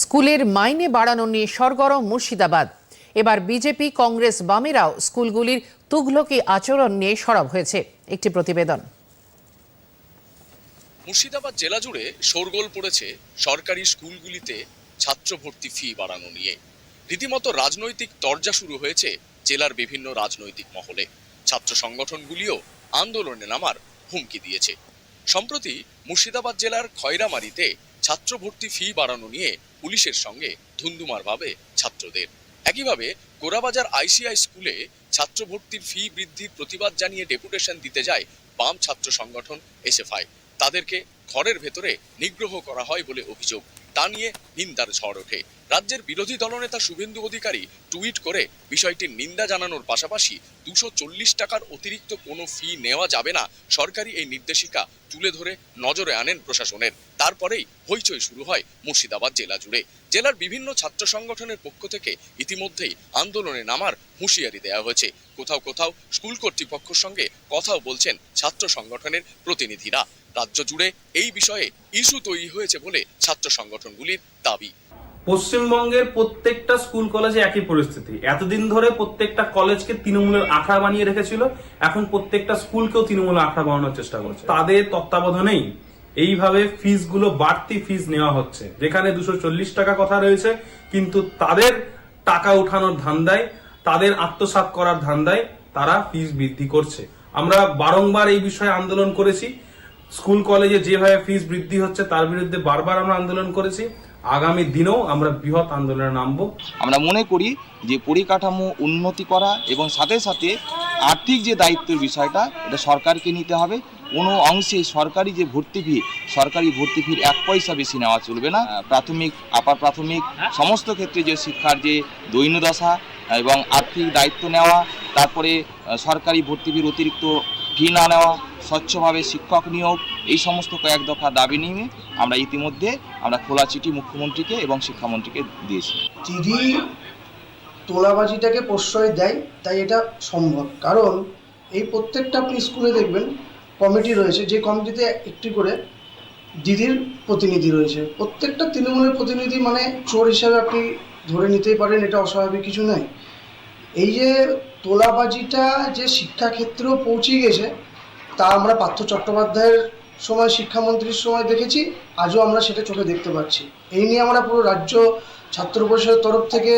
স্কুলের মাইনে বাড়ানো নিয়ে সরগরম মুর্শিদাবাদ। এবার বিজেপি, কংগ্রেস বামেরাও স্কুলগুলির তুগলকি আচরণ নিয়ে সরব হয়েছে। একটি প্রতিবেদন। মুর্শিদাবাদ জেলা জুড়ে শোরগোল পড়েছে সরকারি স্কুলগুলিতে ছাত্র ভর্তি ফি বাড়ানো নিয়ে। রীতিমতো রাজনৈতিক তরজা শুরু হয়েছে জেলার বিভিন্ন রাজনৈতিক মহলে। ছাত্র সংগঠনগুলিও আন্দোলনে নামার হুমকি দিয়েছে। সম্প্রতি মুর্শিদাবাদ জেলার খয়রামারিতে ছাত্র ভর্তি ফি বাড়ানো নিয়ে পুলিশের সঙ্গে ধুন্দুমারভাবে ছাত্রদের। একইভাবে গোরাবাজার আইসিআই স্কুলে ছাত্র ভর্তির ফি বৃদ্ধির প্রতিবাদ জানিয়ে ডেপুটেশন দিতে যায় বাম ছাত্র সংগঠন এসএফআই। তাদেরকে ঘরের ভেতরে নিগ্রহ করা হয় বলে অভিযোগ। তা নিয়ে নিন্দার ঝড় ওঠে। রাজ্যের বিরোধী দলনেতা শুভেন্দু অধিকারী টুইট করে বিষয়টির নিন্দা জানানোর পাশাপাশি দুশো চল্লিশ টাকার অতিরিক্ত কোনো ফি নেওয়া যাবে না সরকারি এই নির্দেশিকা তুলে ধরে নজরে আনেন প্রশাসনের। তারপরেই হইচই শুরু হয় মুর্শিদাবাদ জেলা জুড়ে। জেলার বিভিন্ন ছাত্র সংগঠনের পক্ষ থেকে ইতিমধ্যেই আন্দোলনে নামার হুঁশিয়ারি দেওয়া হয়েছে। কোথাও কোথাও স্কুল কর্তৃপক্ষের সঙ্গে কথাও বলছেন ছাত্র সংগঠনের প্রতিনিধিরা। রাজ্য জুড়ে এই বিষয়ে ইস্যু তৈরি হয়েছে বলে ছাত্র সংগঠনগুলির দাবি। পশ্চিমবঙ্গের প্রত্যেকটা স্কুল কলেজে একই পরিস্থিতি। এতদিন ধরে প্রত্যেকটা কলেজকে তৃণমূলের আখড়া বানিয়ে রেখেছিল, এখন প্রত্যেকটা স্কুলকেও তৃণমূলের আখড়া বানানোর চেষ্টা করছে। তাদের তত্ত্বাবধানেই এইভাবে ফিসগুলো বাড়তি ফিস নেওয়া হচ্ছে। যেখানে দুশো চল্লিশ টাকা কথা রয়েছে, কিন্তু তাদের টাকা উঠানোর ধান্দায়, তাদের আত্মসাৎ করার ধান্দায় তারা ফিস বৃদ্ধি করছে। আমরা বারংবার এই বিষয়ে আন্দোলন করেছি। স্কুল কলেজে যেভাবে ফিস বৃদ্ধি হচ্ছে, তার বিরুদ্ধে বারবার আমরা আন্দোলন করেছি। আগামী দিনেও আমরা বৃহৎ আন্দোলনে নামবো। আমরা মনে করি যে পরিকাঠামো উন্নতি করা এবং সাথে সাথে আর্থিক যে দায়িত্বের বিষয়টা, এটা সরকারকে নিতে হবে। কোনো অংশে সরকারি যে ভর্তি ফি সরকারি ভর্তি ফির এক পয়সা বেশি নেওয়া চলবে না। প্রাথমিক, আপার প্রাথমিক, সমস্ত ক্ষেত্রে যে শিক্ষার যে দৈন্যদশা এবং আর্থিক দায়িত্ব নেওয়া, তারপরে সরকারি ভর্তি ফির অতিরিক্ত ফি না নেওয়া স্বচ্ছভাবে শিক্ষক নিয়োগ, এই সমস্ত কয়েক দফা দাবি নিয়ে আমরা ইতিমধ্যে আমরা খোলা চিঠি মুখ্যমন্ত্রীকে এবং শিক্ষামন্ত্রীকে দিয়েছি। দিদি তোলাবাজিটাকে প্রশ্রয় দেয়, তাই এটা সম্ভব। কারণ এই প্রত্যেকটা আপনি স্কুলে দেখবেন, কমিটি রয়েছে, যে কমিটিতে একটি করে দিদির প্রতিনিধি রয়েছে। প্রত্যেকটা তৃণমূলের প্রতিনিধি মানে চোর হিসাবে আপনি ধরে নিতেই পারেন, এটা অস্বাভাবিক কিছু নয়। এই যে তোলাবাজিটা যে শিক্ষাক্ষেত্রেও পৌঁছে গেছে তা আমরা পার্থ চট্টোপাধ্যায়ের সময়, শিক্ষামন্ত্রীর সময় দেখেছি, আজও আমরা সেটা চোখে দেখতে পাচ্ছি। এই নিয়ে আমরা পুরো রাজ্য ছাত্র পরিষদের তরফ থেকে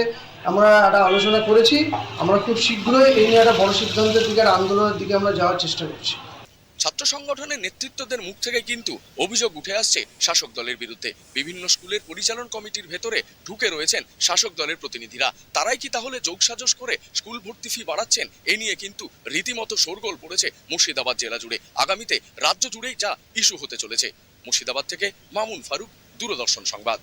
আমরা একটা আলোচনা করেছি। আমরা খুব শীঘ্রই এই নিয়ে একটা বড় সিদ্ধান্তের দিকে আন্দোলনের দিকে আমরা যাওয়ার চেষ্টা করছি। ছাত্র সংগঠনের নেতৃত্বদের মুখ থেকে কিন্তু অভিযোগ উঠে আসছে শাসক দলের বিরুদ্ধে। বিভিন্ন স্কুলের পরিচালন কমিটির ভেতরে ঢুকে রয়েছেন শাসক দলের প্রতিনিধিরা। তারাই কি তাহলে যোগসাজশ করে স্কুল ভর্তি ফি বাড়াচ্ছেন? এ নিয়ে কিন্তু রীতিমতো শোরগোল পড়েছে মুর্শিদাবাদ জেলা জুড়ে। আগামীতে রাজ্য জুড়েই যা ইস্যু হতে চলেছে। মুর্শিদাবাদ থেকে মামুন ফারুক, দূরদর্শন সংবাদ।